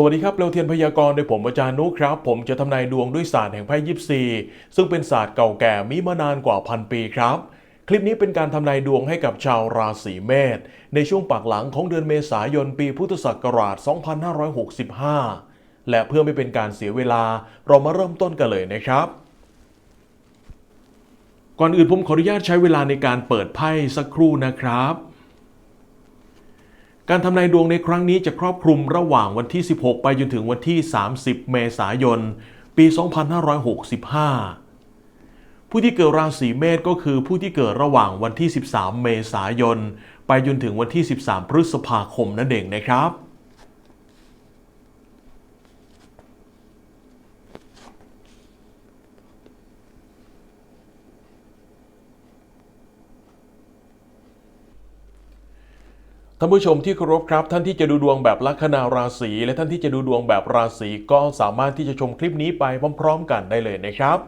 สวัสดีครับ เร็วเทียนพยากรณ์โดยผมอาจารย์นุครับ ผมจะทำนายดวงด้วยศาสตร์แห่งไพ่ยิปซีซึ่งเป็นศาสตร์เก่าแก่มีมานานกว่าพันปีครับ คลิปนี้เป็นการทำนายดวงให้กับชาวราศีเมษในช่วงปากหลังของเดือนเมษายนปีพุทธศักราช 2565 และเพื่อไม่เป็นการเสียเวลาเรามาเริ่มต้นกันเลยนะครับ ก่อนอื่นผมขออนุญาตใช้เวลาในการเปิดไพ่สักครู่นะครับ การทำนายดวงในครั้งนี้จะครอบคลุมระหว่างวันที่ 16 ไปจนถึงวันที่ 30 เมษายน ปี 2565 ผู้ที่เกิดราศีเมษก็คือผู้ที่เกิดระหว่างวันที่ 13 เมษายน ไปจนถึงวันที่ 13 พฤษภาคมนั่นเองนะครับ ท่านผู้ชมที่เคารพครับ ท่านที่จะดูดวงแบบลัคนาราศีและท่านที่จะดูดวงแบบราศีก็สามารถที่จะชมคลิปนี้ไปพร้อม ๆ กันได้เลยนะครับ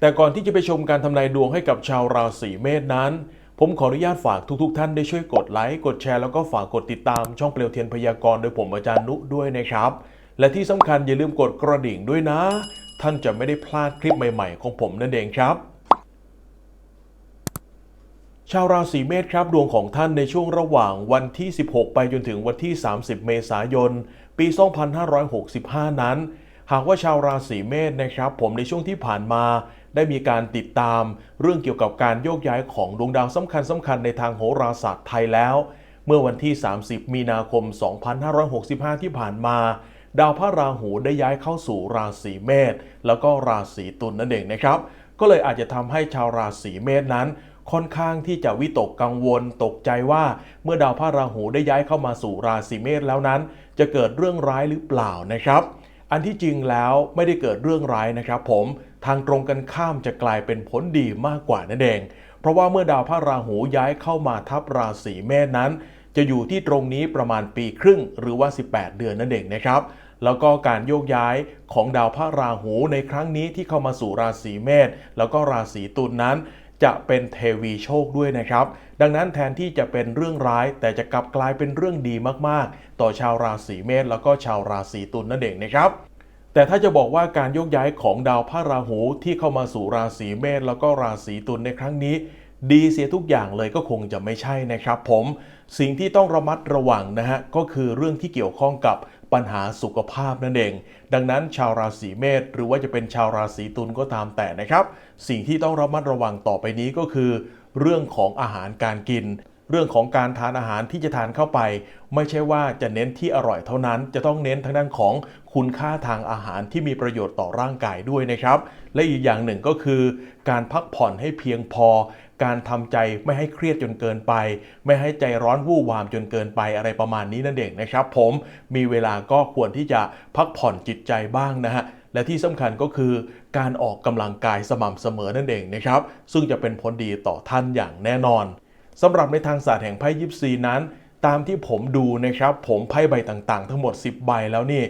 แต่ก่อนที่จะไปชมการทำนายดวงให้กับชาวราศีเมษนั้น ผมขออนุญาตฝากทุก ๆ ท่านได้ช่วยกดไลค์กดแชร์แล้วก็ฝากกดติดตามช่องเปลวเทียนพยากรณ์โดยผมอาจารย์นุด้วยนะครับ และที่สำคัญอย่าลืมกดกระดิ่งด้วยนะ ท่านจะไม่ได้พลาดคลิปใหม่ ๆ ของผมนั่นเองครับ ชาวราศีเมษครับดวงของท่านในช่วงระหว่างวันที่ 16 ไปจนถึงวันที่ 30 เมษายน ปี 2565 นั้น หากว่าชาวราศีเมษนะครับ ผมในช่วงที่ผ่านมาได้มีการติดตาม เรื่องเกี่ยวกับการโยกย้ายของดวงดาวสำคัญสำคัญในทางโหราศาสตร์ไทยแล้ว เมื่อวันที่ 30 มีนาคม 2565 ที่ผ่านมา ดาวพระราหูได้ย้ายเข้าสู่ราศีเมษแล้วก็ราศีตุลนั่นเองนะครับ ก็เลยอาจจะทำให้ชาวราศีเมษนั้น ค่อนข้างที่จะวิตกกังวลตกใจว่า เมื่อดาวพระราหูได้ย้ายเข้ามาสู่ราศีเมษแล้วนั้น จะเกิดเรื่องร้ายหรือเปล่านะครับ อันที่จริงแล้วไม่ได้เกิดเรื่องร้ายนะครับ ผมทางตรงกันข้ามจะกลายเป็นผลดีมากกว่านั่นเอง เพราะว่าเมื่อดาวพระราหูย้ายเข้ามาทับราศีเมษนั้น จะอยู่ที่ตรงนี้ประมาณปีครึ่ง หรือว่า 18 เดือนนั่นเองนะครับแล้วก็การโยกย้ายของดาวพระราหูในครั้งนี้ที่เข้ามาสู่ราศีเมษแล้วก็ราศีตุลนนั้น จะเป็นเทวีโชคด้วยนะครับ ดังนั้นแทนที่จะเป็นเรื่องร้าย แต่จะกลับกลายเป็นเรื่องดีมากๆ ต่อชาวราศีเมษแล้วก็ชาวราศีตุลนั่นเองนะครับแต่ถ้าจะบอกว่าการโยกย้ายของดาวพระราหูที่เข้ามาสู่ราศีเมษแล้วก็ราศีตุลในครั้งนี้ ดีเสียทุกอย่างเลยก็คงจะไม่ใช่นะครับ ผม สิ่งที่ต้องระมัดระวังนะฮะก็คือเรื่องที่เกี่ยวข้องกับ ปัญหาสุขภาพนั่นเอง ดังนั้นชาวราศีเมษหรือว่าจะเป็นชาวราศีตุลก็ตามแต่นะครับ สิ่งที่ต้องระมัดระวังต่อไปนี้ก็คือ เรื่องของอาหารการกิน เรื่องของการทานอาหารที่จะทานเข้าไป ไม่ใช่ว่าจะเน้นที่อร่อยเท่านั้น จะต้องเน้นทางด้านของคุณค่าทางอาหารที่มีประโยชน์ต่อร่างกายด้วยนะครับ และอีกอย่างหนึ่งก็คือ การพักผ่อนให้เพียงพอ การทำใจไม่ให้เครียดจนเกินไป ไม่ให้ใจร้อนวู่วามจนเกินไปอะไรประมาณนี้นั่นเองนะครับ ผมมีเวลาก็ควรที่จะพักผ่อนจิตใจบ้างนะฮะและที่สำคัญก็คือการออกกำลังกายสม่ำเสมอนั่นเองนะครับ ซึ่งจะเป็นผลดีต่อท่านอย่างแน่นอนสำหรับในทางศาสตร์แห่งไพ่ยิปซีนั้น ตามที่ผมดูนะครับ ผมไพ่ใบต่างๆ ทั้งหมด 10 ใบแล้วนี่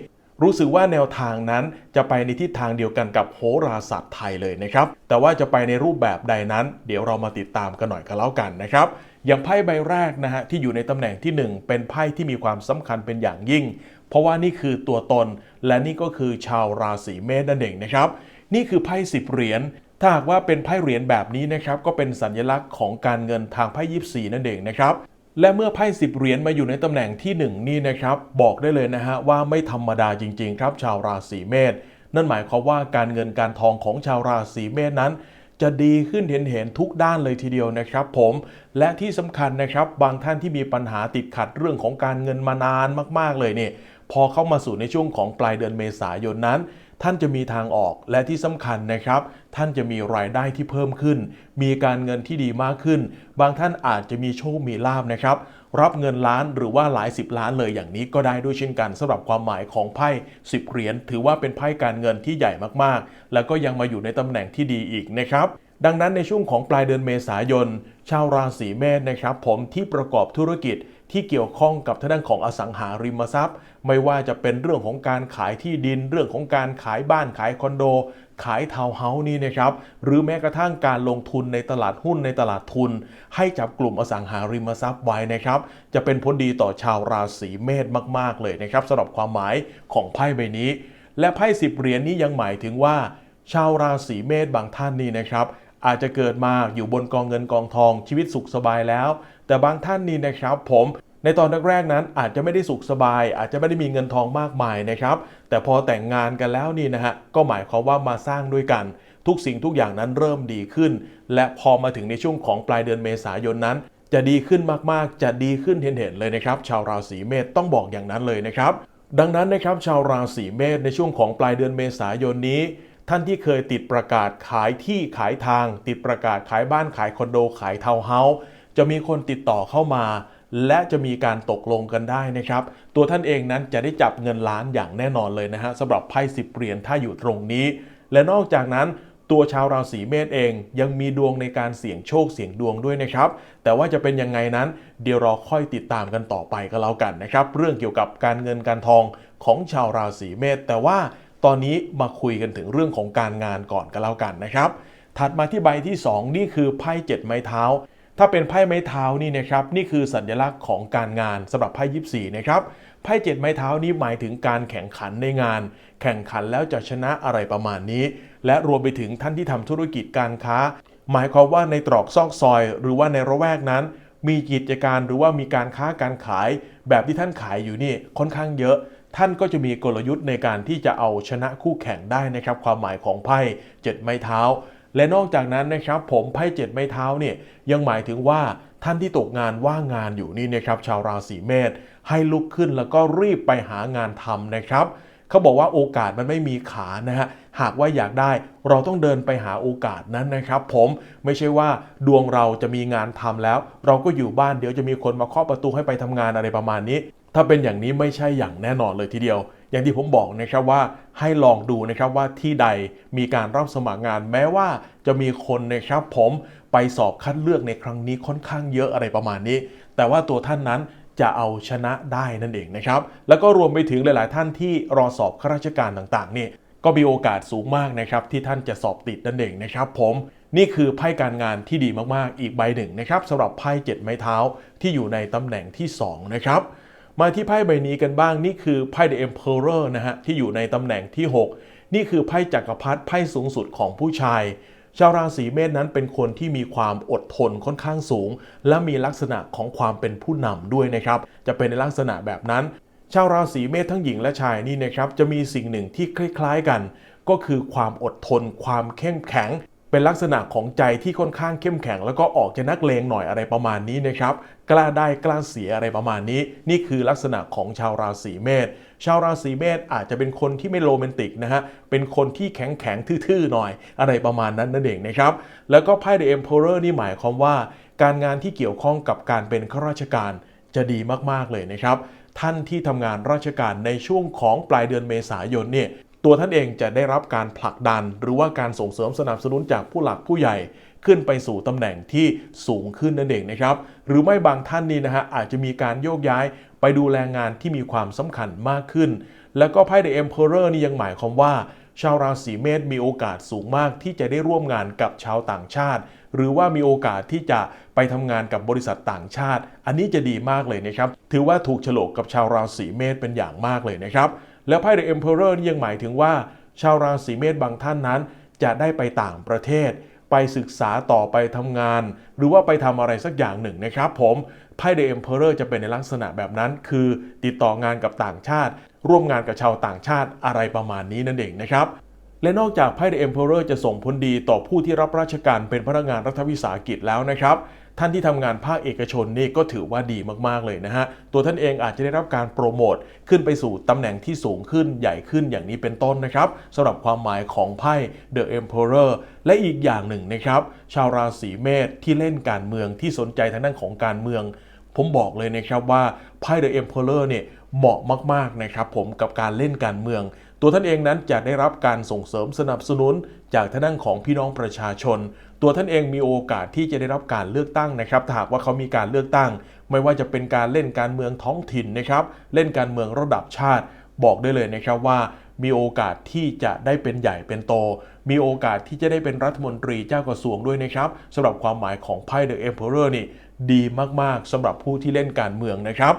รู้สึกว่าแนวทางนั้นจะไปในทิศทางเดียวกันกับโหราศาสตร์ไทยเลยนะครับ แต่ว่าจะไปในรูปแบบใดนั้น เดี๋ยวเรามาติดตามกันหน่อยกันแล้วกันนะครับ อย่างไพ่ใบแรกนะฮะที่อยู่ในตำแหน่งที่ 1 เป็นไพ่ที่มีความสำคัญเป็นอย่างยิ่ง เพราะว่านี่คือตัวตน และนี่ก็คือชาวราศีเมษนั่นเองนะครับ นี่คือไพ่สิบเหรียญถ้าหากว่าเป็นไพ่เหรียญแบบนี้นะครับก็เป็นสัญลักษณ์ของการเงินทางไพ่ยิปซีนั่นเองนะครับ และเมื่อไพ่สิบเหรียญมาอยู่ในตำแหน่งที่ 1 นี่นะครับ บอกได้เลยนะฮะว่าไม่ธรรมดาจริง ๆ ครับ ชาวราศีเมษนั่นหมายความว่าการเงินการทองของชาวราศีเมษนั้น จะดีขึ้นเห็นเห็นๆทุกด้านเลยทีเดียวนะครับผมและที่สำคัญนะครับบางท่านที่มีปัญหาติดขัดเรื่องของการเงินมานานมาก ๆเลยเนี่ยพอเข้ามาสู่ในช่วงของปลายเดือนเมษายนนั้น ท่านจะมีทางออกและที่สำคัญนะครับ ท่านจะมีรายได้ที่เพิ่มขึ้น มีการเงินที่ดีมากขึ้น บางท่านอาจจะมีโชคมีลาบนะครับ รับเงินล้านหรือว่าหลายสิบล้านเลยอย่างนี้ก็ได้ด้วยเช่นกันสำหรับความหมายของไพ่สิบเหรียญถือว่าเป็นไพ่การเงินที่ใหญ่มากๆ แล้วก็ยังมาอยู่ในตำแหน่งที่ดีอีกนะครับดังนั้นในช่วงของปลายเดือนเมษายน ชาวราศีเมษนะครับ ผมที่ประกอบธุรกิจที่เกี่ยวข้องกับทางด้านของอสังหาริมทรัพย์ ไม่ว่าจะเป็นเรื่องของการขายที่ดิน เรื่องของการขายบ้านขายคอนโด ขายทาวน์เฮาส์นี่นะครับ หรือแม้กระทั่งการลงทุนในตลาดหุ้นในตลาดทุน ให้จับกลุ่มอสังหาริมทรัพย์ไว้นะครับ จะเป็นผลดีต่อชาวราศีเมษมาก ๆ เลยนะครับสำหรับความหมายของไพ่ใบนี้ และไพ่สิบเหรียญนี้ยังหมายถึงว่า ชาวราศีเมษบางท่านนี่นะครับอาจจะเกิดมาอยู่บนกองเงินกองทองชีวิตสุขสบายแล้ว แต่บางท่านนี่นะครับ ผม ในตอนแรกๆนั้นอาจจะไม่ได้สุขสบาย อาจจะไม่ได้มีเงินทองมากมายนะครับแต่พอแต่งงานกันแล้วนี่นะฮะก็หมายความว่ามาสร้างด้วยกัน ทุกสิ่งทุกอย่างนั้นเริ่มดีขึ้น และพอมาถึงในช่วงของปลายเดือนเมษายนนั้น จะดีขึ้นมากๆ จะดีขึ้นเห็นๆเลยนะครับชาวราศีเมษต้องบอกอย่างนั้นเลยนะครับดังนั้นนะครับชาวราศีเมษในช่วงของปลายเดือนเมษายนนี้ ท่านที่เคยติดประกาศขายที่ขายทาง ติดประกาศขายบ้านขายคอนโดขายทาวน์เฮาส์จะมีคนติดต่อเข้ามา และจะมีการตกลงกันได้นะครับ ตัวท่านเองนั้นจะได้จับเงินล้านอย่างแน่นอนเลยนะฮะสำหรับไพ่สิบเหรียญถ้าอยู่ตรงนี้ และนอกจากนั้นตัวชาวราศีเมษเองยังมีดวงในการเสี่ยงโชคเสี่ยงดวงด้วยนะครับ แต่ว่าจะเป็นยังไงนั้น เดี๋ยวเราค่อยติดตามกันต่อไปก็แล้วกันนะครับ เรื่องเกี่ยวกับการเงินการทองของชาวราศีเมษแต่ว่าตอนนี้มาคุยกันถึงเรื่องของการงานก่อนก็แล้วกันนะครับ ถัดมาที่ใบที่ 2 นี่คือไพ่เจ็ดไม้เท้า ถ้าเป็นไพ่ไม้เท้านี่นะครับนี่คือสัญลักษณ์ของการงานสำหรับไพ่ยิปซีนะครับไพ่เจ็ดไม้เท้านี้หมายถึงการแข่งขันในงาน แข่งขันแล้วจะชนะอะไรประมาณนี้ และรวมไปถึงท่านที่ทำธุรกิจการค้า หมายความว่าในตรอกซอกซอย หรือว่าในระแวกนั้น มีกิจการหรือว่ามีการค้าการขาย แบบที่ท่านขายอยู่นี่ค่อนข้างเยอะ ท่านก็จะมีกลยุทธ์ในการที่จะเอาชนะคู่แข่งได้นะครับความหมายของไพ่เจ็ดไม้เท้า และนอกจากนั้นนะครับผมไพ่เจ็ดไม้เท้าเนี่ยยังหมายถึงว่าท่านที่ตกงานว่างงานอยู่นี่นะครับชาวราศีเมษให้ลุกขึ้นแล้วก็รีบไปหางานทำนะครับเขาบอกว่าโอกาสมันไม่มีขานะฮะหากว่าอยากได้เราต้องเดินไปหาโอกาสนั้นนะครับ ผมไม่ใช่ว่าดวงเราจะมีงานทำแล้ว เราก็อยู่บ้านเดี๋ยวจะมีคนมาเคาะประตูให้ไปทำงานอะไรประมาณนี้ ถ้าเป็นอย่างนี้ไม่ใช่อย่างแน่นอนเลยทีเดียว อย่างที่ผมบอกนะครับว่าให้ลองดูนะครับว่าที่ใดมีการรับสมัครงานแม้ว่าจะมีคนนะครับผมไปสอบคัดเลือกในครั้งนี้ค่อนข้างเยอะอะไรประมาณนี้ แต่ว่าตัวท่านนั้นจะเอาชนะได้นั่นเองนะครับ แล้วก็รวมไปถึงหลาย ๆ ท่านที่รอสอบข้าราชการต่างๆนี่ก็มีโอกาสสูงมากนะครับที่ท่านจะสอบติดนั่นเองนะครับผมนี่คือไพ่การงานที่ดีมากๆอีกใบหนึ่งนะครับสำหรับไพ่เจ็ดไม้เท้าที่อยู่ในตำแหน่งที่2นะครับ มาที่ไพ่ใบนี้กันบ้างนี่คือไพ่ The Emperor นะฮะที่อยู่ในตำแหน่งที่ 6 นี่คือไพ่จักรพรรดิไพ่สูงสุดของผู้ชาย ชาวราศีเมษนั้นเป็นคนที่มีความอดทนค่อนข้างสูง และมีลักษณะของความเป็นผู้นำด้วยนะครับ จะเป็นในลักษณะแบบนั้น ชาวราศีเมษทั้งหญิงและชายนี่นะครับจะมีสิ่งหนึ่งที่คล้าย ๆกัน ก็คือความอดทน ความเข้มแข็ง เป็นลักษณะของใจที่ค่อนข้างเข้มแข็ง แล้วก็ออกจะนักเลงหน่อยอะไรประมาณนี้นะครับ กล้าได้กล้าเสียอะไรประมาณนี้ นี่คือลักษณะของชาวราศีเมษชาวราศีเมษอาจจะเป็นคนที่ไม่โรแมนติกนะฮะเป็นคนที่แข็งแข็งทื่อๆหน่อยอะไรประมาณนั้นนั่นเองนะครับ แล้วก็ไพ่ The Emperor นี่หมายความว่า การงานที่เกี่ยวข้องกับการเป็นข้าราชการจะดีมากๆเลยนะครับท่านที่ทำงานราชการในช่วงของปลายเดือนเมษายนเนี่ย ตัวท่านเองจะได้รับการผลักดัน หรือว่าการส่งเสริมสนับสนุนจากผู้หลักผู้ใหญ่ขึ้นไปสู่ตำแหน่งที่สูงขึ้นนั่นเองนะครับ หรือไม่บางท่านนี่นะฮะอาจจะมีการโยกย้ายไปดูแลงานที่มีความสำคัญมากขึ้น แล้วก็ไพ่ The Emperor นี่ยังหมายความว่า ชาวราศีเมษมีโอกาสสูงมากที่จะได้ร่วมงานกับชาวต่างชาติ หรือว่ามีโอกาสที่จะไปทำงานกับบริษัทต่างชาติ อันนี้จะดีมากเลยนะครับ ถือว่าถูกโฉลกกับชาวราศีเมษเป็นอย่างมากเลยนะครับ แล้วไพ่ The Emperor นี่ยังหมายถึงว่า ชาวราศีเมษบางท่านนั้น จะได้ไปต่างประเทศ ไปศึกษาต่อไปทำงาน หรือว่าไปทำอะไรสักอย่างหนึ่งนะครับผมไพ่ The Emperor จะเป็นในลักษณะแบบนั้น คือติดต่องานกับต่างชาติ ร่วมงานกับชาวต่างชาติอะไรประมาณนี้นั่นเองนะครับ และนอกจากไพ่ The Emperor จะส่งผลดีต่อผู้ที่รับราชการเป็นพนักงานรัฐวิสาหกิจแล้วนะครับท่านที่ทำงานภาคเอกชนนี่ก็ถือว่าดีมากๆเลยนะฮะ ตัวท่านเองอาจจะได้รับการโปรโมทขึ้นไปสู่ตำแหน่งที่สูงขึ้นใหญ่ขึ้นอย่างนี้เป็นต้นนะครับสำหรับความหมายของไพ่ The Emperor และอีกอย่างหนึ่งนะครับ ชาวราศีเมษที่เล่นการเมืองที่สนใจทางด้านของการเมือง ผมบอกเลยนะครับว่าไพ่ The Emperor เนี่ยเหมาะมากๆนะครับผมกับการเล่นการเมือง ตัวท่านเองนั้นจะได้รับการส่งเสริมสนับสนุน จากทางด้านของพี่น้องประชาชน ตัวท่านเองมีโอกาสที่จะได้รับการเลือกตั้งนะครับถ้าหากว่าเขามีการเลือกตั้ง ไม่ว่าจะเป็นการเล่นการเมืองท้องถิ่นนะครับ เล่นการเมืองระดับชาติ บอกได้เลยนะครับว่ามีโอกาสที่จะได้เป็นใหญ่เป็นโต มีโอกาสที่จะได้เป็นรัฐมนตรีเจ้ากระทรวงด้วยนะครับสำหรับความหมายของไพ่ The Emperor นี่ดีมากๆสำหรับผู้ที่เล่นการเมืองนะครับ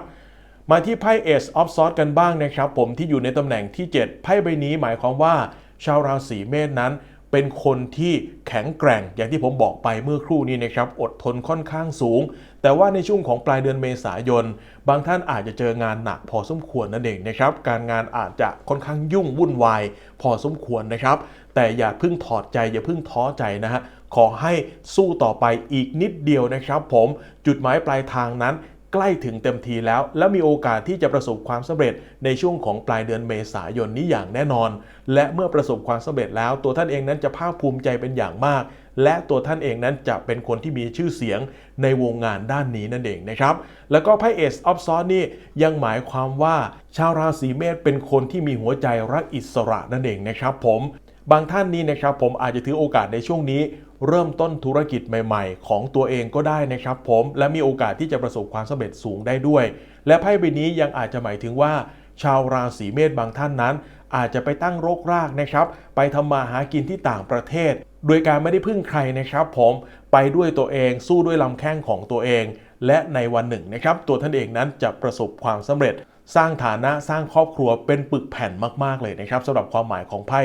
มาที่ไพ่ Ace of s w o r d กันบ้างนะครับผมที่อยู่ในตำแหน่งที่ 7 ไพ่ใบนี้หมายความว่า ชาวราศีเมษนั้น เป็นคนที่แข็งแกร่ง อย่างที่ผมบอกไปเมื่อครู่นี้นะครับ อดทนค่อนข้างสูง แต่ว่าในช่วงของปลายเดือนเมษายน บางท่านอาจจะเจองานหนักพอสมควรนั่นเองนะครับ การงานอาจจะค่อนข้างยุ่งวุ่นวายพอสมควรนะครับ แต่อย่าเพิ่งถอดใจอย่าเพิ่งท้อใจนะฮะขอให้สู้ต่อไปอีกนิดเดียวนะครับ ผมจุดหมายปลายทางนั้น ใกล้ถึงเต็มทีแล้ว และมีโอกาสที่จะประสบความสำเร็จในช่วงของปลายเดือนเมษายนนี้อย่างแน่นอน และเมื่อประสบความสำเร็จแล้ว ตัวท่านเองนั้นจะภาคภูมิใจเป็นอย่างมาก และตัวท่านเองนั้นจะเป็นคนที่มีชื่อเสียงในวงงานด้านนี้นั่นเองนะครับ แล้วก็ไพ่เอสออฟซอนนี่ยังหมายความว่าชาวราศีเมษเป็นคนที่มีหัวใจรักอิสระนั่นเองนะครับผม บางท่านนี้นะครับผมอาจจะถือโอกาสในช่วงนี้ เริ่มต้นธุรกิจใหม่ ๆ ของตัวเองก็ได้นะครับผมและมีโอกาสที่จะประสบความสำเร็จสูงได้ด้วย และไพ่ใบนี้ยังอาจจะหมายถึงว่า ชาวราศีเมษบางท่านนั้น อาจจะไปตั้งรกรากนะครับ ไปทำมาหากินที่ต่างประเทศ โดยการไม่ได้พึ่งใครนะครับ ผมไปด้วยตัวเองสู้ด้วยลำแข้งของตัวเอง และในวันหนึ่งนะครับ ตัวท่านเองนั้นจะประสบความสำเร็จ สร้างฐานะสร้างครอบครัวเป็นปึกแผ่นมาก ๆ เลยนะครับสำหรับความหมายของไพ่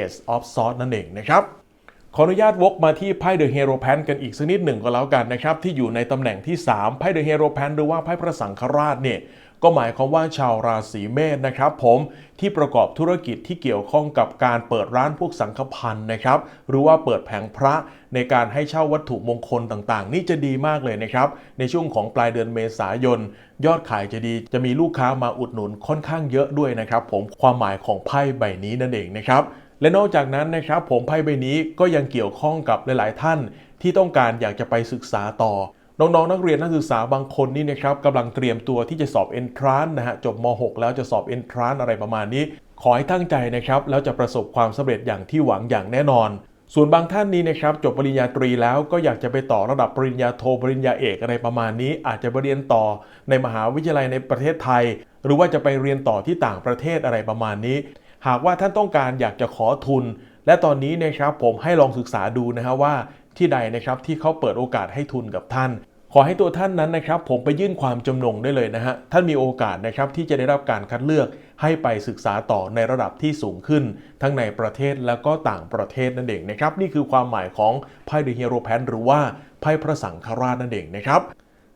Ace of Swords นั่นเองนะครับขออนุญาตวกมาที่ไพ่ The Hero Pan กันอีกสักนิดหนึ่งก็แล้วกันนะครับ ที่อยู่ในตำแหน่งที่ 3 ไพ่ The Hero Pan หรือว่าไพ่พระสังฆราชเนี่ย ก็หมายความว่าชาวราศีเมษนะครับผมที่ประกอบธุรกิจที่เกี่ยวข้องกับการเปิดร้านพวกสังฆพันธ์นะครับ หรือว่าเปิดแผงพระในการให้เช่าวัตถุมงคลต่างๆ นี่จะดีมากเลยนะครับ ในช่วงของปลายเดือนเมษายน ยอดขายจะดีจะมีลูกค้ามาอุดหนุนค่อนข้างเยอะด้วยนะครับ ผมความหมายของไพ่ใบนี้นั่นเองนะครับและนอกจากนั้นนะครับผมไพ่ใบนี้ก็ยังเกี่ยวข้องกับหลาย ๆ ท่านที่ต้องการอยากจะไปศึกษาต่อ น้องๆนักเรียนนักศึกษาบางคนนี่นะครับกำลังเตรียมตัวที่จะสอบ Entrance นะฮะจบม .6 แล้วจะสอบ Entrance อะไรประมาณนี้ ขอให้ตั้งใจนะครับ แล้วจะประสบความสำเร็จอย่างที่หวังอย่างแน่นอน ส่วนบางท่านนี้นะครับจบปริญญาตรีแล้วก็อยากจะไปต่อระดับปริญญาโทปริญญาเอกอะไรประมาณนี้ อาจจะไปเรียนต่อในมหาวิทยาลัยในประเทศไทย หรือว่าจะไปเรียนต่อที่ต่างประเทศอะไรประมาณนี้ หากว่าท่านต้องการอยากจะขอทุน และตอนนี้นะครับผมให้ลองศึกษาดูนะฮะว่า ที่ใดนะครับที่เขาเปิดโอกาสให้ทุนกับท่าน ขอให้ตัวท่านนั้นนะครับ ผมไปยื่นความจำนงได้เลยนะฮะท่านมีโอกาสนะครับที่จะได้รับการคัดเลือกให้ไปศึกษาต่อในระดับที่สูงขึ้น ทั้งในประเทศแล้วก็ต่างประเทศนั่นเองนะครับนี่คือความหมายของไพ่เดอะฮีโร่แพนหรือว่าไพ่พระสังฆราชนั่นเองนะครับ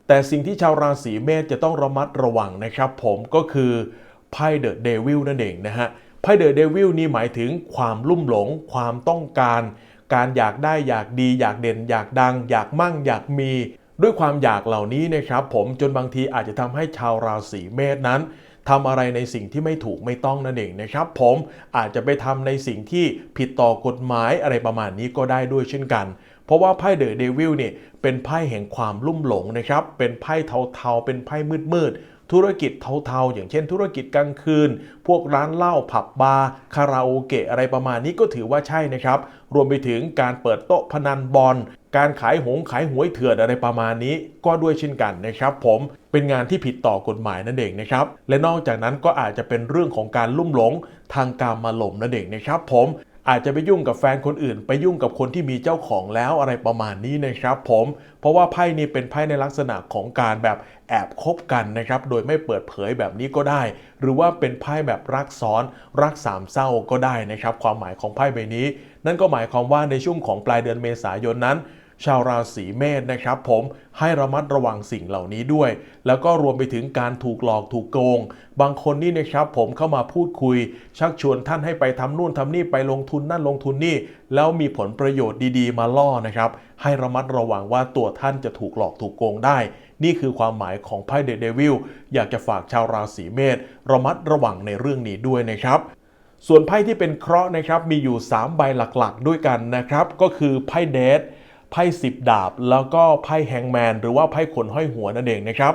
แต่สิ่งที่ชาวราศีเมษจะต้องระมัดระวังนะครับ ผมก็คือไพ่เดอะเดวิลนั่นเองนะฮะไพ่เดอะเดวิลนี่หมายถึงความลุ่มหลง ความต้องการ การอยากได้อยากดี อยากเด่น อยากดัง อยากมั่ง อยากมี ด้วยความอยากเหล่านี้นะครับ ผมจนบางทีอาจจะทำให้ชาวราศีเมษนั้นทำอะไรในสิ่งที่ไม่ถูกไม่ต้องนั่นเองนะครับ ผมอาจจะไปทำในสิ่งที่ผิดต่อกฎหมายอะไรประมาณนี้ก็ได้ด้วยเช่นกัน เพราะว่าไพ่เดอะเดวิลเนี่ยเป็นไพ่แห่งความลุ่มหลงนะครับ เป็นไพ่เทาๆ เป็นไพ่มืดๆ ธุรกิจเทาๆ อย่างเช่น ธุรกิจกลางคืน พวกร้านเหล้าผับบาร์คาราโอเกะอะไรประมาณนี้ก็ถือว่าใช่นะครับ รวมไปถึงการเปิดโต๊ะพนันบอลการขายหงขายหวยเถื่อนอะไรประมาณนี้ ก็ด้วยเช่นกันนะครับ ผมเป็นงานที่ผิดต่อกฎหมายนั่นเองนะครับ และนอกจากนั้นก็อาจจะเป็นเรื่องของการลุ่มหลงทางการมาหลมนั่นเองนะครับ ผม อาจจะไปยุ่งกับแฟนคนอื่น ไปยุ่งกับคนที่มีเจ้าของแล้วอะไรประมาณนี้นะครับ ผมเพราะว่าไพ่นี้เป็นไพ่ในลักษณะของการแบบแอบคบกันนะครับ โดยไม่เปิดเผยแบบนี้ก็ได้ หรือว่าเป็นไพ่แบบรักซ้อนรักสามเศร้าก็ได้นะครับ ความหมายของไพ่ใบนี้ นั่นก็หมายความว่าในช่วงของปลายเดือนเมษายนนั้น ชาวราศีเมษนะครับ ผมให้ระมัดระวังสิ่งเหล่านี้ด้วย แล้วก็รวมไปถึงการถูกหลอกถูกโกง บางคนนี่นะครับผมเข้ามาพูดคุย ชักชวนท่านให้ไปทำนู่นทำนี่ไปลงทุนนั่นลงทุนนี่ แล้วมีผลประโยชน์ดีๆ มาล่อนะครับ ให้ระมัดระวังว่าตัวท่านจะถูกหลอกถูกโกงได้ นี่คือความหมายของไพ่เดอะเดวิลอยากจะฝากชาวราศีเมษระมัดระวังในเรื่องนี้ด้วยนะครับส่วนไพ่ที่เป็นเคราะห์นะครับมีอยู่ 3 ใบหลักๆ ด้วยกันนะครับ ก็คือไพ่เดท ไพ่สิบดาบ แล้วก็ไพ่แฮงแมนหรือว่าไพ่ขนห้อยหัวนั่นเองนะครับ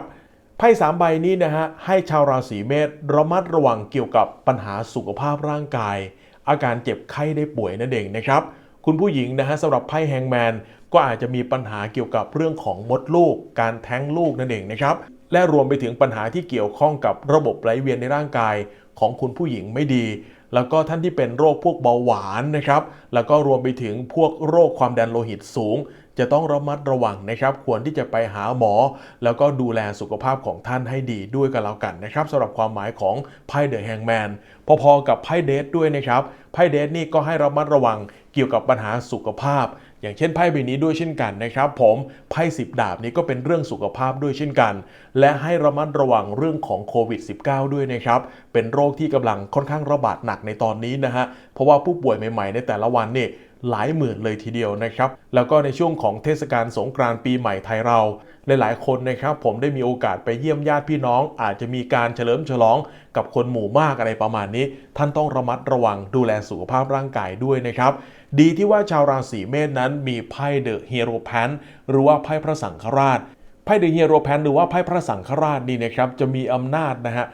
ไพ่สามใบนี้นะฮะให้ชาวราศีเมษระมัดระวังเกี่ยวกับปัญหาสุขภาพร่างกาย อาการเจ็บไข้ได้ป่วยนั่นเองนะครับ คุณผู้หญิงนะฮะสำหรับไพ่แฮงแมนก็อาจจะมีปัญหาเกี่ยวกับเรื่องของมดลูก การแท้งลูกนั่นเองนะครับและรวมไปถึงปัญหาที่เกี่ยวข้องกับระบบไหลเวียนในร่างกายของคุณผู้หญิงไม่ดี แล้วก็ท่านที่เป็นโรคพวกเบาหวานนะครับ แล้วก็รวมไปถึงพวกโรคความดันโลหิตสูง จะต้องระมัดระวังนะครับ ควรที่จะไปหาหมอ แล้วก็ดูแลสุขภาพของท่านให้ดีด้วยกันแล้วกันนะครับสำหรับความหมายของไพ่เดอะแฮงแมนพอๆกับไพ่เดทด้วยนะครับไพ่เดทนี่ก็ให้ระมัดระวังเกี่ยวกับปัญหาสุขภาพ อย่างเช่นไพ่ใบนี้ด้วยเช่นกันนะครับ ผมไพ่สิบดาบนี้ก็เป็นเรื่องสุขภาพด้วยเช่นกัน และให้ระมัดระวังเรื่องของโควิด -19 ด้วยนะครับ เป็นโรคที่กำลังค่อนข้างระบาดหนักในตอนนี้นะฮะเพราะว่าผู้ป่วยใหม่ๆในแต่ละวันนี่ หลายหมื่นเลยทีเดียวนะครับ แล้วก็ในช่วงของเทศกาลสงกรานต์ปีใหม่ไทยเราหลายๆคนนะครับผมได้มีโอกาสไปเยี่ยมญาติพี่น้อง อาจจะมีการเฉลิมฉลองกับคนหมู่มากอะไรประมาณนี้ ท่านต้องระมัดระวังดูแลสุขภาพร่างกายด้วยนะครับ ดีที่ว่าชาวราศีเมษนั้นมีไพ่เดอะฮีโร่แพนหรือว่าไพ่พระสังฆราชไพ่เดอะฮีโร่แพนหรือว่าไพ่พระสังฆราชนี่นะครับจะมีอำนาจนะฮะ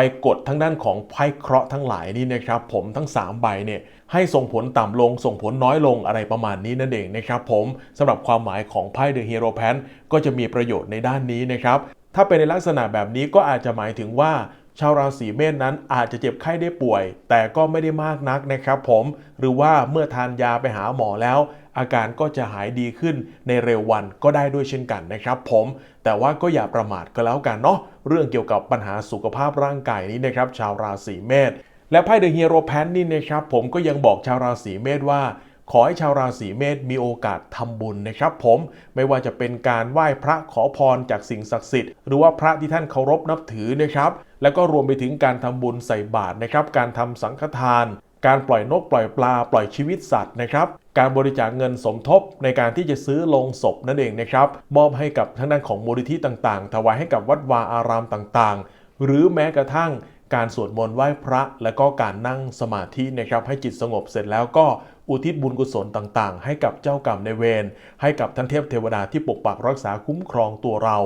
ไปกดทั้งด้านของไพ่เคราะห์ทั้งหลายนี่นะครับผมทั้ง 3 ใบเนี่ยให้ส่งผลต่ำลงส่งผลน้อยลงอะไรประมาณนี้นั่นเองนะครับผมสำหรับความหมายของไพ่เดอะฮีโร่แพนก็จะมีประโยชน์ในด้านนี้นะครับถ้าเป็นในลักษณะแบบนี้ก็อาจจะหมายถึงว่าชาวราศีเมษนั้นอาจจะเจ็บไข้ได้ป่วย แต่ก็ไม่ได้มากนักนะครับผมหรือว่าเมื่อทานยาไปหาหมอแล้ว อาการก็จะหายดีขึ้นในเร็ววันก็ได้ด้วยเช่นกันนะครับผมแต่ว่าก็อย่าประมาทก็แล้วกันเนาะ เรื่องเกี่ยวกับปัญหาสุขภาพร่างกายนี้นะครับชาวราศีเมษและไพ่เดอะฮีโร่แพนนี่นะครับผมก็ยังบอกชาวราศีเมษว่า ขอให้ชาวราศีเมษมีโอกาสทำบุญนะครับ ผมไม่ว่าจะเป็นการไหว้พระขอพรจากสิ่งศักดิ์สิทธิ์หรือว่าพระที่ท่านเคารพนับถือนะครับ แล้วก็รวมไปถึงการทำบุญใส่บาตรนะครับ การทำสังฆทาน การปล่อยนกปล่อยปลาปล่อยชีวิตสัตว์นะครับ การบริจาคเงินสมทบในการที่จะซื้อลงศพนั่นเองนะครับ มอบให้กับทางด้านของมูลนิธิต่างๆ ถวายให้กับวัดวาอารามต่างๆ หรือแม้กระทั่งการสวดมนต์ไหว้พระ และก็การนั่งสมาธินะครับ ให้จิตสงบเสร็จแล้วก็อุทิศบุญกุศลต่างๆ ให้กับเจ้ากรรมในายเวรให้กับท่านเทพเทวดาที่ปกปักรักษาคุ้มครองตัวเรา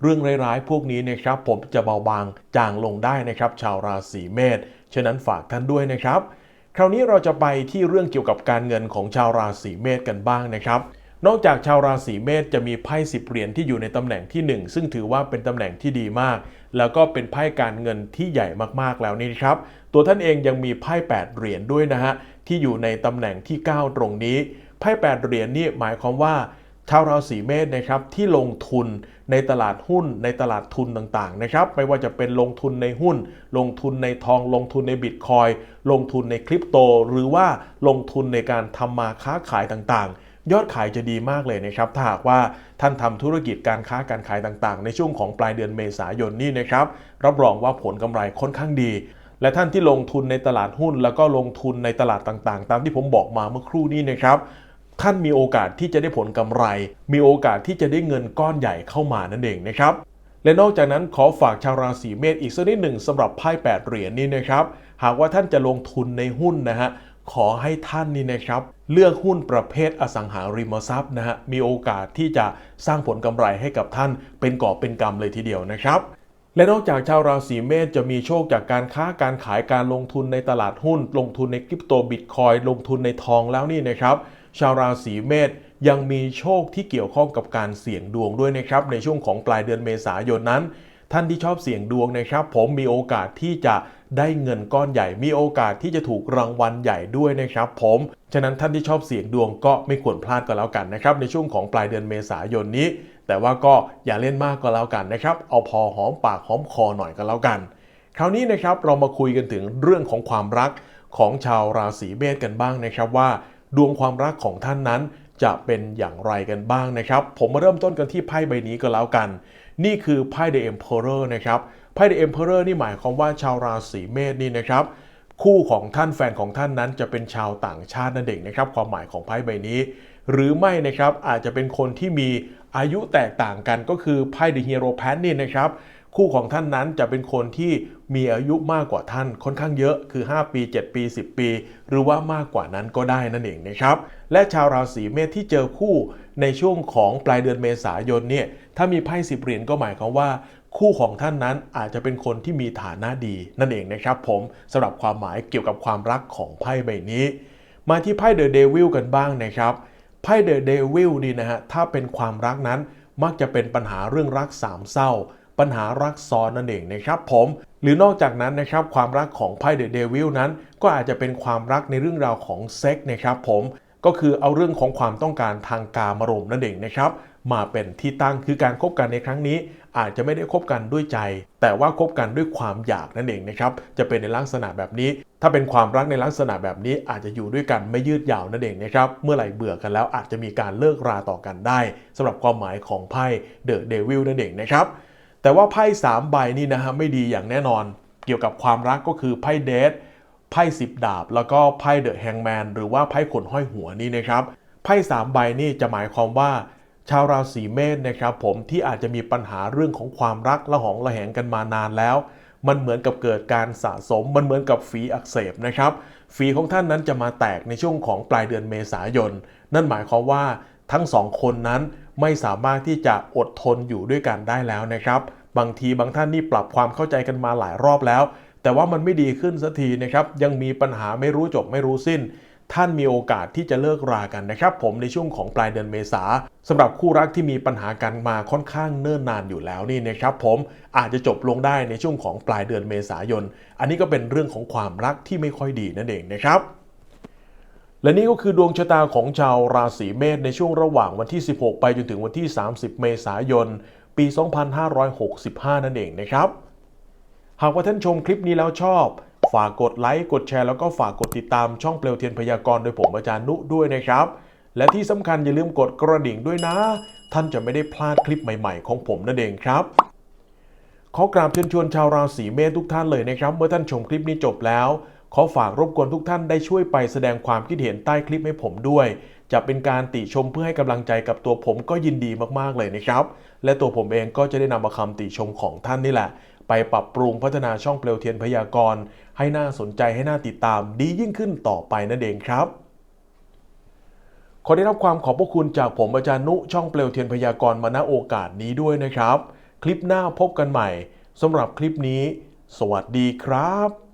เรื่องร้ายๆพวกนี้นะครับผมจะเบาบางจางลงได้นะครับ ชาวราศีเมษฉะนั้นฝากท่านด้วยนะครับ คราวนี้เราจะไปที่เรื่องเกี่ยวกับการเงินของชาวราศีเมษกันบ้างนะครับนอกจากชาวราศีเมษจะมีไพ่สิบเหรียญที่อยู่ในตำแหน่งที่ 1 ซึ่งถือว่าเป็นตำแหน่งที่ดีมาก แล้วก็เป็นไพ่การเงินที่ใหญ่มากๆแล้วนี่ครับ ตัวท่านเองยังมีไพ่8เหรียญด้วยนะฮะที่อยู่ในตำแหน่งที่ 9 ตรงนี้ไพ่8เหรียญนี่หมายความว่า ชาวราศีเมษนะครับที่ลงทุนในตลาดหุ้นในตลาดทุนต่างๆนะครับไม่ว่าจะเป็นลงทุนในหุ้น ลงทุนในทองลงทุนในบิตคอยลงทุนในคริปโต หรือว่าลงทุนในการทำมาค้าขายต่างๆยอดขายจะดีมากเลยนะครับ ถ้าหากว่าท่านทำธุรกิจการค้าการขายต่างๆ ในช่วงของปลายเดือนเมษายนนี่นะครับ รับรองว่าผลกำไรค่อนข้างดี และท่านที่ลงทุนในตลาดหุ้น แล้วก็ลงทุนในตลาดต่างๆ ตามที่ผมบอกมาเมื่อครู่นี้นะครับ ท่านมีโอกาสที่จะได้ผลกำไร มีโอกาสที่จะได้เงินก้อนใหญ่เข้ามานั่นเองนะครับและนอกจากนั้นขอฝากชาวราศีเมษอีกสักนิดหนึ่งสำหรับไพ่8เหรียญนี้นะครับ หากว่าท่านจะลงทุนในหุ้นนะฮะขอให้ท่านนี่นะครับ เลือกหุ้นประเภทอสังหาริมทรัพย์นะฮะมีโอกาสที่จะสร้างผลกำไรให้กับท่านเป็นก่อเป็นกำเลยทีเดียวนะครับและนอกจากชาวราศีเมษจะมีโชคจากการค้าการขายการลงทุนในตลาดหุ้น ลงทุนในคริปโตบิตคอยลงทุนในทองแล้วนี่นะครับ ชาวราศีเมษยังมีโชคที่เกี่ยวข้องกับการเสี่ยงดวงด้วยนะครับ ในช่วงของปลายเดือนเมษายนนั้น ท่านที่ชอบเสี่ยงดวงนะครับ ผมมีโอกาสที่จะได้เงินก้อนใหญ่ มีโอกาสที่จะถูกรางวัลใหญ่ด้วยนะครับ ผมฉะนั้นท่านที่ชอบเสี่ยงดวงก็ไม่ควรพลาดก็แล้วกันนะครับ ในช่วงของปลายเดือนเมษายนนี้ แต่ว่าก็อย่าเล่นมากก็แล้วกันนะครับ เอาพอหอมปากหอมคอหน่อยก็แล้วกัน คราวนี้นะครับเรามาคุยกันถึงเรื่องของความรักของชาวราศีเมษกันบ้างนะครับว่า ดวงความรักของท่านนั้นจะเป็นอย่างไรกันบ้างนะครับ ผมมาเริ่มต้นกันที่ไพ่ใบนี้ก็แล้วกัน นี่คือไพ่ The Emperor นะครับไพ่ The Emperor นี่หมายความว่าชาวราศีเมษนี่นะครับ คู่ของท่านแฟนของท่านนั้นจะเป็นชาวต่างชาตินั่นเองนะครับ ความหมายของไพ่ใบนี้ หรือไม่นะครับอาจจะเป็นคนที่มีอายุแตกต่างกันก็คือไพ่ The Hero p a n นี่นะครับ คู่ของท่านนั้นจะเป็นคนที่มีอายุมากกว่าท่านค่อนข้างเยอะคือ 5 ปี 7 ปี 10 ปี หรือว่ามากกว่านั้นก็ได้นั่นเองนะครับ และชาวราศีเมษที่เจอคู่ในช่วงของปลายเดือนเมษายนเนี่ยถ้ามีไพ่สิบเหรียญก็หมายความว่าคู่ของท่านนั้นอาจจะเป็นคนที่มีฐานะดีนั่นเองนะครับ ผมสำหรับความหมายเกี่ยวกับความรักของไพ่ใบนี้ มาที่ไพ่เดอะเดวิลกันบ้างนะครับไพ่เดอะเดวิลนี่นะฮะถ้าเป็นความรักนั้นมักจะเป็นปัญหาเรื่องรักสามเศร้า ปัญหารักซ้อนนั่นเองนะครับผมหรือนอกจากนั้นนะครับความรักของไพ่เดอะเดวิลนั้น ก็อาจจะเป็นความรักในเรื่องราวของเซ็กนะครับผมก็คือเอาเรื่องของความต้องการทางการมารมณ์นั่นเองนะครับมาเป็นที่ตั้งคือการคบกันในครั้งนี้ อาจจะไม่ได้คบกันด้วยใจ แต่ว่าคบกันด้วยความอยากนั่นเองนะครับจะเป็นในลักษณะแบบนี้ ถ้าเป็นความรักในลักษณะแบบนี้อาจจะอยู่ด้วยกันไม่ยืดยาวนั่นเองนะครับเมื่อไหร่เบื่อกันแล้วอาจจะมีการเลิกราต่อกันได้สำหรับความหมายของไพ่เดอะเดวิลนั่นเองนะครับ แต่ว่าไพ่3ใบนี่นะฮะไม่ดีอย่างแน่นอน เกี่ยวกับความรักก็คือไพ่เดทไพ่สิบดาบ แล้วก็ไพ่เดอะแฮงแมนหรือว่าไพ่ขนห้อยหัวนี่นะครับไพ่สามใบนี่จะหมายความว่า ชาวราศีเมษนะครับผมที่อาจจะมีปัญหาเรื่องของความรักละหองละแหงกันมานานแล้ว มันเหมือนกับเกิดการสะสม มันเหมือนกับฝีอักเสบนะครับฝีของท่านนั้นจะมาแตกในช่วงของปลายเดือนเมษายน นั่นหมายความว่าทั้งสองคนนั้น ไม่สามารถที่จะอดทนอยู่ด้วยกันได้แล้วนะครับ บางทีบางท่านนี่ปรับความเข้าใจกันมาหลายรอบแล้ว แต่ว่ามันไม่ดีขึ้นสักทีนะครับ ยังมีปัญหาไม่รู้จบไม่รู้สิ้น ท่านมีโอกาสที่จะเลิกรากันนะครับ ผมในช่วงของปลายเดือนเมษาสำหรับคู่รักที่มีปัญหากันมาค่อนข้างเนิ่นนานอยู่แล้วนี่นะครับ ผมอาจจะจบลงได้ในช่วงของปลายเดือนเมษายน อันนี้ก็เป็นเรื่องของความรักที่ไม่ค่อยดีนั่นเองนะครับ และนี่ก็คือดวงชะตาของชาวราศีเมษในช่วงระหว่างวันที่ 16 ไปจนถึงวันที่ 30 เมษายน ปี 2565 นั่นเองนะครับ หากว่าท่านชมคลิปนี้แล้วชอบ ฝากกดไลค์ กดแชร์แล้วก็ฝากกดติดตามช่องเปลวเทียนพยากรณ์โดยผมอาจารย์นุด้วยนะครับ และที่สำคัญอย่าลืมกดกระดิ่งด้วยนะ ท่านจะไม่ได้พลาดคลิปใหม่ๆ ของผมนั่นเองครับขอกราบเชิญชวนชาวราศีเมษทุกท่านเลยนะครับ เมื่อท่านชมคลิปนี้จบแล้ว ขอฝากรบกวนทุกท่านได้ช่วยไปแสดงความคิดเห็นใต้คลิปให้ผมด้วย จะเป็นการติชมเพื่อให้กำลังใจกับตัวผมก็ยินดีมากๆเลยนะครับ และตัวผมเองก็จะได้นำเอาคำติชมของท่านนี่แหละ ไปปรับปรุงพัฒนาช่องเปลวเทียนพยากรณ์ให้น่าสนใจให้น่าติดตามดียิ่งขึ้นต่อไปนั่นเองครับขอได้รับความขอบพระคุณจากผมอาจารย์นุช่องเปลวเทียนพยากรณ์มาณโอกาสนี้ด้วยนะครับ คลิปหน้าพบกันใหม่สำหรับคลิปนี้ สวัสดีครับ